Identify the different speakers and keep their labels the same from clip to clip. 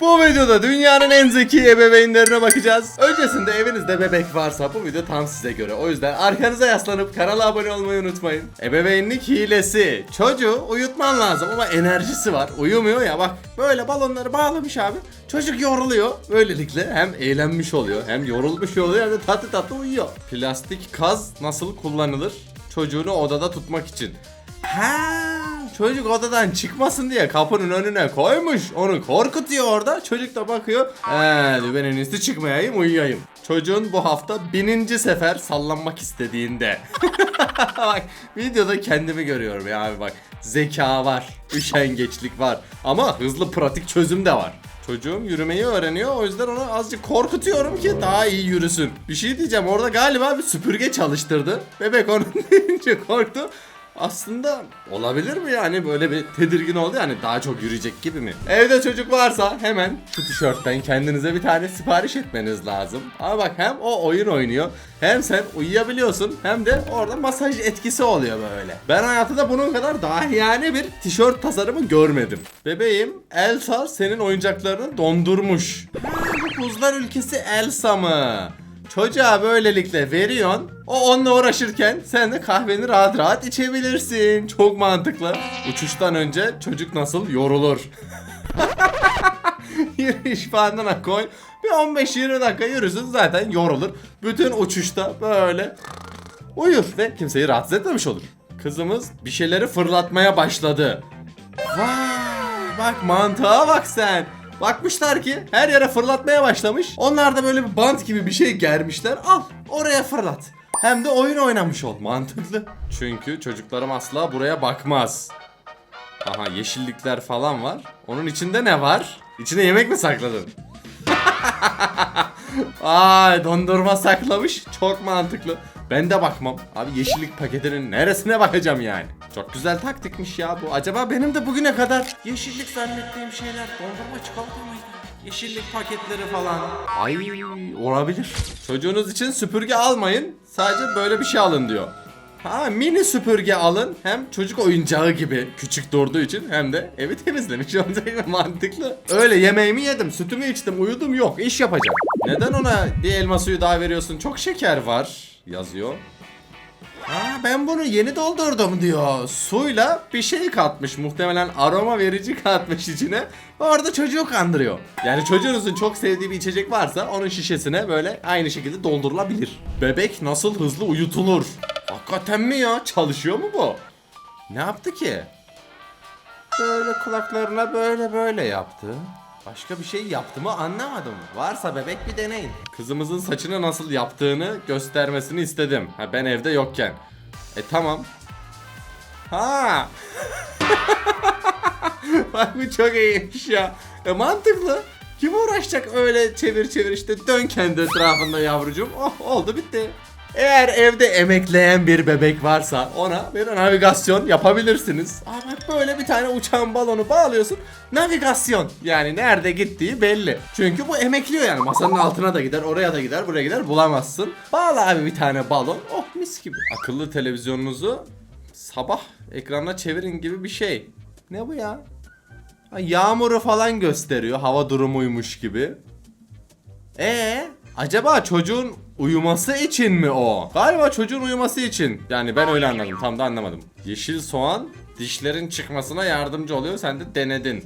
Speaker 1: Bu videoda dünyanın en zeki ebeveynlerine bakacağız. Öncesinde evinizde bebek varsa bu video tam size göre. O yüzden arkanıza yaslanıp kanala abone olmayı unutmayın. Ebeveynlik hilesi. Çocuğu uyutman lazım ama enerjisi var. Uyumuyor ya bak. Böyle balonları bağlamış abi. Çocuk yoruluyor. Böylelikle hem eğlenmiş oluyor hem yorulmuş oluyor hem de tatlı tatlı uyuyor. Plastik kaz nasıl kullanılır? Çocuğunu odada tutmak için. Ha, çocuk odadan çıkmasın diye kapının önüne koymuş. Onu korkutuyor orada. Çocuk da bakıyor. Diyor, ben en iyisi çıkmayayım uyuyayım. Çocuğun bu hafta bininci sefer sallanmak istediğinde. bak videoda kendimi görüyorum ya abi bak. Zeka var, üşengeçlik var ama hızlı pratik çözüm de var. Çocuğum yürümeyi öğreniyor o yüzden onu azıcık korkutuyorum ki daha iyi yürüsün. Bir şey diyeceğim orada galiba bir süpürge çalıştırdı. Bebek onun deyince korktu. Aslında olabilir mi yani böyle bir tedirgin oldu yani daha çok yürüyecek gibi mi? Evde çocuk varsa hemen şu tişörtten kendinize bir tane sipariş etmeniz lazım. Ama bak hem o oyun oynuyor hem sen uyuyabiliyorsun hem de orada masaj etkisi oluyor böyle. Ben hayatımda bunun kadar dahiyane bir tişört tasarımı görmedim. Bebeğim Elsa senin oyuncaklarını dondurmuş. Ha, bu buzlar ülkesi Elsa mı? Çocuğa böylelikle veriyorsun. O onunla uğraşırken sen de kahveni rahat rahat içebilirsin. Çok mantıklı. Uçuştan önce çocuk nasıl yorulur? Yürüyüş bandına koy. Bir 15-20 dakika yürüsün zaten yorulur. Bütün uçuşta böyle uyur ve kimseyi rahatsız etmemiş olur. Kızımız bir şeyleri fırlatmaya başladı. Vay bak mantığa bak sen. Bakmışlar ki her yere fırlatmaya başlamış. Onlar da böyle bir bant gibi bir şey germişler. Al oraya fırlat. Hem de oyun oynamış ol. Mantıklı. Çünkü çocuklarım asla buraya bakmaz. Aha yeşillikler falan var. Onun içinde ne var? İçine yemek mi sakladın? Ay dondurma saklamış. Çok mantıklı. Ben de bakmam. Abi yeşillik paketinin neresine bakacağım yani? Çok güzel taktikmiş ya bu. Acaba benim de bugüne kadar yeşillik zannettiğim şeyler dondurma çikolata mıydı? Yeşillik paketleri falan. Ay olabilir. Çocuğunuz için süpürge almayın. Sadece böyle bir şey alın diyor. Ha mini süpürge alın. Hem çocuk oyuncağı gibi küçük durduğu için hem de evi temizlemiş olacak mantıklı. Öyle yemeğimi yedim, sütümü içtim, uyudum yok. iş yapacağım. Neden ona bir elma suyu daha veriyorsun? Çok şeker var yazıyor. Ha ben bunu yeni doldurdum diyor. Suyla bir şey katmış. Muhtemelen aroma verici katmış içine. Orada çocuğu kandırıyor. Yani çocuğunuzun çok sevdiği bir içecek varsa onun şişesine böyle aynı şekilde doldurulabilir. Bebek nasıl hızlı uyutulur? Hakikaten mi ya? Çalışıyor mu bu? Ne yaptı ki? Böyle kulaklarına böyle böyle yaptı. Başka bir şey yaptı mı anlamadım. Varsa bebek bir deneyin. Kızımızın saçını nasıl yaptığını göstermesini istedim. Ha ben evde yokken. E tamam. Ha. Bak bu çok iyiymiş ya. E mantıklı. Kim uğraşacak öyle çevir çevir işte dön kendi etrafında yavrucuğum. Oh oldu bitti. Eğer evde emekleyen bir bebek varsa ona bir navigasyon yapabilirsiniz. Bak böyle bir tane uçan balonu bağlıyorsun. Navigasyon. Yani nerede gittiği belli. Çünkü bu emekliyor yani. Masanın altına da gider, oraya da gider, buraya gider bulamazsın. Bağla abi bir tane balon. Oh mis gibi. Akıllı televizyonunuzu sabah ekranına çevirin gibi bir şey. Ne bu ya? Yağmuru falan gösteriyor. Hava durumuymuş gibi. Ee, acaba çocuğun uyuması için mi o? Galiba çocuğun uyuması için. Yani ben öyle anladım. Tam da anlamadım. Yeşil soğan dişlerin çıkmasına yardımcı oluyor. Sen de denedin.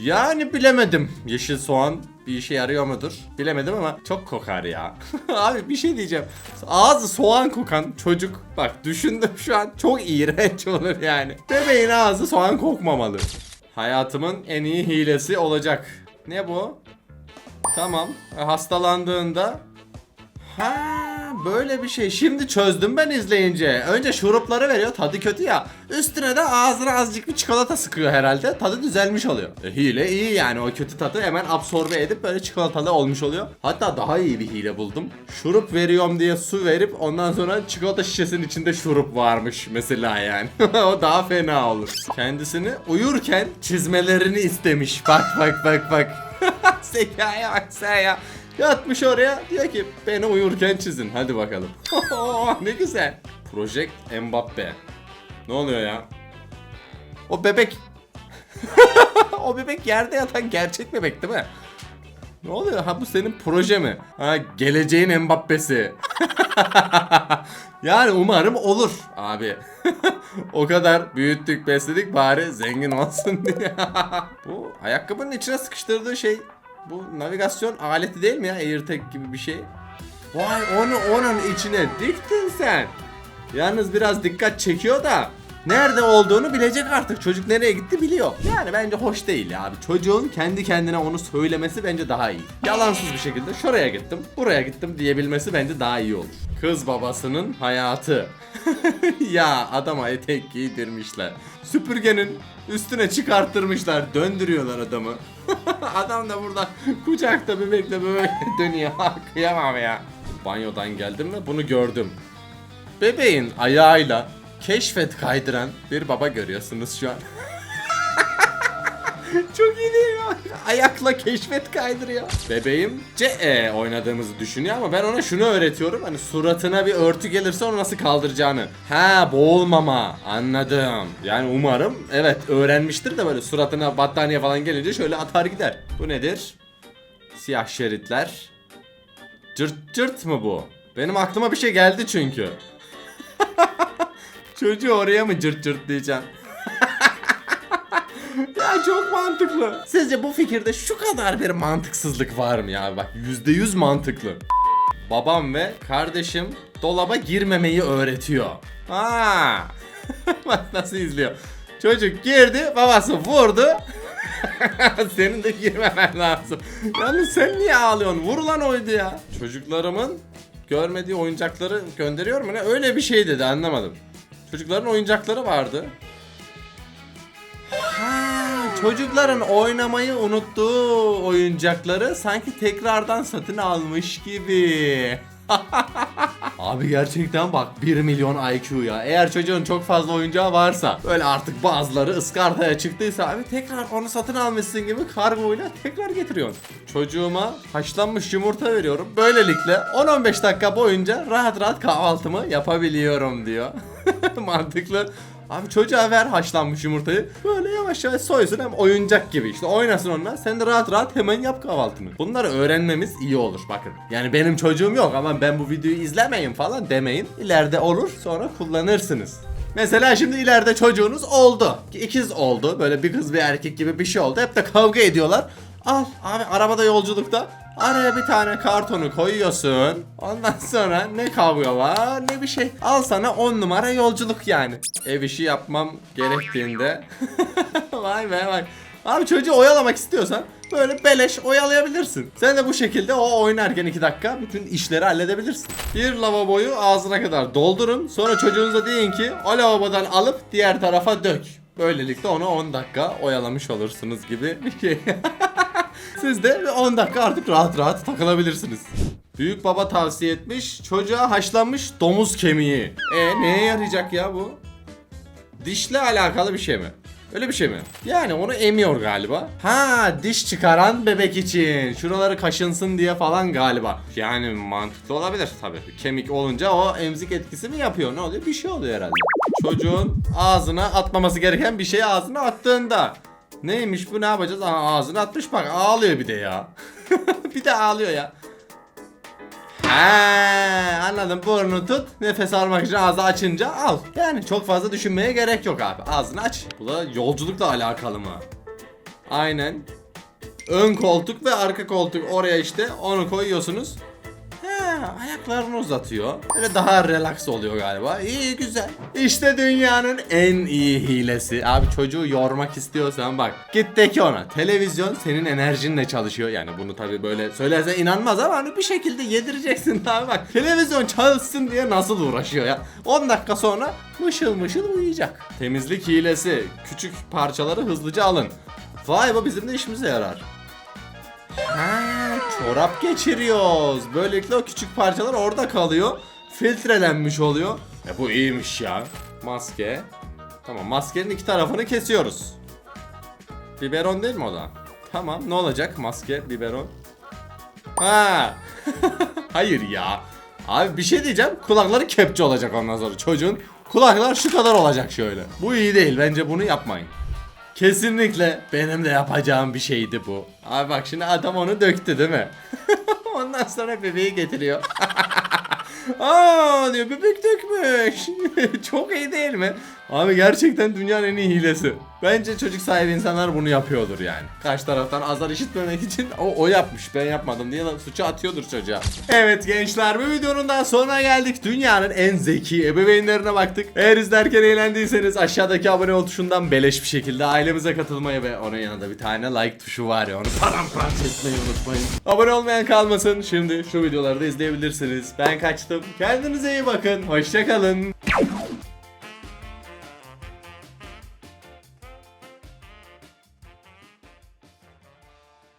Speaker 1: Yani bilemedim. Yeşil soğan bir işe yarıyor mudur? Bilemedim ama çok kokar ya. Abi bir şey diyeceğim. Ağzı soğan kokan çocuk. Bak düşündüm şu an çok iğrenç olur yani. Bebeğin ağzı soğan kokmamalı. Hayatımın en iyi hilesi olacak. Ne bu? Tamam. E, Hastalandığında Ha böyle bir şey. Şimdi çözdüm ben izleyince. Önce şurupları veriyor. Tadı kötü ya. Üstüne de ağzına azıcık bir çikolata sıkıyor herhalde. Tadı düzelmiş oluyor. E, hile iyi yani. O kötü tadı hemen absorbe edip böyle çikolatalı olmuş oluyor. Hatta daha iyi bir hile buldum. Şurup veriyorum diye su verip ondan sonra çikolata şişesinin içinde şurup varmış mesela yani. o daha fena olur. Kendisini uyurken çizmelerini istemiş. Bak bak bak bak. Zekaya bak sen ya. Yatmış oraya diyor ki beni uyurken çizin hadi bakalım. ne güzel. Project Mbappe. Ne oluyor ya? O bebek. o bebek yerde yatan gerçek bebek değil mi? Ne oluyor? Ha bu senin proje mi? Ha geleceğin Mbappe'si. yani umarım olur abi. o kadar büyüttük besledik bari zengin olsun diye. bu ayakkabının içine sıkıştırdığı şey bu navigasyon aleti değil mi ya? AirTag gibi bir şey. Vay onu onun içine diktin sen. Yalnız biraz dikkat çekiyor da nerede olduğunu bilecek artık. Çocuk nereye gitti biliyor. Yani bence hoş değil abi. Çocuğun kendi kendine onu söylemesi bence daha iyi. Yalansız bir şekilde şuraya gittim, buraya gittim diyebilmesi bence daha iyi olur. Kız babasının hayatı. ya adama etek giydirmişler. Süpürgenin üstüne çıkarttırmışlar. Döndürüyorlar adamı. Adam da burada kucakta bebekle böyle dönüyor. Kıyamam ya. Banyodan geldim ve bunu gördüm. Bebeğin ayağıyla keşfet kaydıran bir baba görüyorsunuz şu an. Çok iyi değil mi? Ayakla keşfet kaydırıyor. Bebeğim CE oynadığımızı düşünüyor ama ben ona şunu öğretiyorum. Hani suratına bir örtü gelirse onu nasıl kaldıracağını. Ha boğulmama. Anladım. Yani umarım evet öğrenmiştir de böyle suratına battaniye falan gelince şöyle atar gider. Bu nedir? Siyah şeritler. Cırt cırt mı bu? Benim aklıma bir şey geldi çünkü. Çocuğu oraya mı cırt cırt diyeceğim? Mantıklı. Sizce bu fikirde şu kadar bir mantıksızlık var mı ya? Bak yüzde yüz mantıklı. Babam ve kardeşim dolaba girmemeyi öğretiyor. Ha. Bak nasıl izliyor. Çocuk girdi, babası vurdu. Senin de girmemen lazım. Yalnız sen niye ağlıyorsun? Vurulan oydu ya. Çocuklarımın görmediği oyuncakları gönderiyor mu ne? Öyle bir şey dedi anlamadım. Çocukların oyuncakları vardı. Çocukların oynamayı unuttuğu oyuncakları sanki tekrardan satın almış gibi. Abi gerçekten bak 1 milyon IQ ya. Eğer çocuğun çok fazla oyuncağı varsa böyle artık bazıları ıskartaya çıktıysa abi tekrar onu satın almışsın gibi kargoyla tekrar getiriyorsun. Çocuğuma haşlanmış yumurta veriyorum. Böylelikle 10-15 dakika boyunca rahat rahat kahvaltımı yapabiliyorum diyor. Mantıklı. Abi çocuğa ver haşlanmış yumurtayı. Böyle yavaş yavaş soysun hem oyuncak gibi. İşte oynasın onunla. Sen de rahat rahat hemen yap kahvaltını. Bunları öğrenmemiz iyi olur bakın. Yani benim çocuğum yok ama ben bu videoyu izlemeyin falan demeyin. İleride olur sonra kullanırsınız. Mesela şimdi ileride çocuğunuz oldu. İkiz oldu. Böyle bir kız bir erkek gibi bir şey oldu. Hep de kavga ediyorlar. Al abi arabada yolculukta araya bir tane kartonu koyuyorsun. Ondan sonra ne kavga var ne bir şey. Al sana 10 numara yolculuk yani. Ev işi yapmam gerektiğinde. vay be vay. Abi çocuğu oyalamak istiyorsan böyle beleş oyalayabilirsin. Sen de bu şekilde o oynarken 2 dakika bütün işleri halledebilirsin. Bir lavaboyu ağzına kadar doldurun. Sonra çocuğunuza deyin ki o lavabodan alıp diğer tarafa dök. Böylelikle onu 10 dakika oyalamış olursunuz gibi bir şey. Siz de 10 dakika artık rahat rahat takılabilirsiniz. Büyük baba tavsiye etmiş çocuğa haşlanmış domuz kemiği. E neye yarayacak ya bu? Dişle alakalı bir şey mi? Öyle bir şey mi? Yani onu emiyor galiba. Ha diş çıkaran bebek için. Şuraları kaşınsın diye falan galiba. Yani mantıklı olabilir tabii. Kemik olunca o emzik etkisi mi yapıyor? Ne oluyor? Bir şey oluyor herhalde. Çocuğun ağzına atmaması gereken bir şeyi ağzına attığında. Neymiş bu ne yapacağız? Aa, ağzına atmış bak ağlıyor bir de ya. bir de ağlıyor ya. He, anladım. Burnunu tut. Nefes almak için ağzı açınca al. Yani çok fazla düşünmeye gerek yok abi. Ağzını aç. Bu da yolculukla alakalı mı? Aynen. Ön koltuk ve arka koltuk oraya işte onu koyuyorsunuz. Ayaklarını uzatıyor. Böyle daha relax oluyor galiba. İyi güzel. İşte dünyanın en iyi hilesi. Abi çocuğu yormak istiyorsan bak. Git de ki ona. Televizyon senin enerjinle çalışıyor. Yani bunu tabi böyle söylerse inanmaz ama hani bir şekilde yedireceksin abi bak. Televizyon çalışsın diye nasıl uğraşıyor ya. 10 dakika sonra mışıl mışıl uyuyacak. Temizlik hilesi. Küçük parçaları hızlıca alın. Vay bu bizim de işimize yarar. Ha, çorap geçiriyoruz. Böylelikle o küçük parçalar orada kalıyor. Filtrelenmiş oluyor. E bu iyiymiş ya. Maske. Tamam maskenin iki tarafını kesiyoruz. Biberon değil mi o da? Tamam ne olacak maske biberon? Ha. Hayır ya. Abi bir şey diyeceğim. Kulakları kepçe olacak ondan sonra çocuğun. Kulaklar şu kadar olacak şöyle. Bu iyi değil. Bence bunu yapmayın. Kesinlikle benim de yapacağım bir şeydi bu. Abi bak şimdi adam onu döktü değil mi? Ondan sonra bebeği getiriyor. Aa diyor bebek dökmüş. Çok iyi değil mi? Abi gerçekten dünyanın en iyi hilesi. Bence çocuk sahibi insanlar bunu yapıyordur yani. Karşı taraftan azar işitmemek için o, o yapmış ben yapmadım diye suçu atıyordur çocuğa. Evet gençler bu videonun daha sonuna geldik. Dünyanın en zeki ebeveynlerine baktık. Eğer izlerken eğlendiyseniz aşağıdaki abone ol tuşundan beleş bir şekilde ailemize katılmayı ve onun yanında bir tane like tuşu var ya onu paramparça etmeyi unutmayın. Abone olmayan kalmasın. Şimdi şu videoları da izleyebilirsiniz. Ben kaçtım. Kendinize iyi bakın. Hoşçakalın.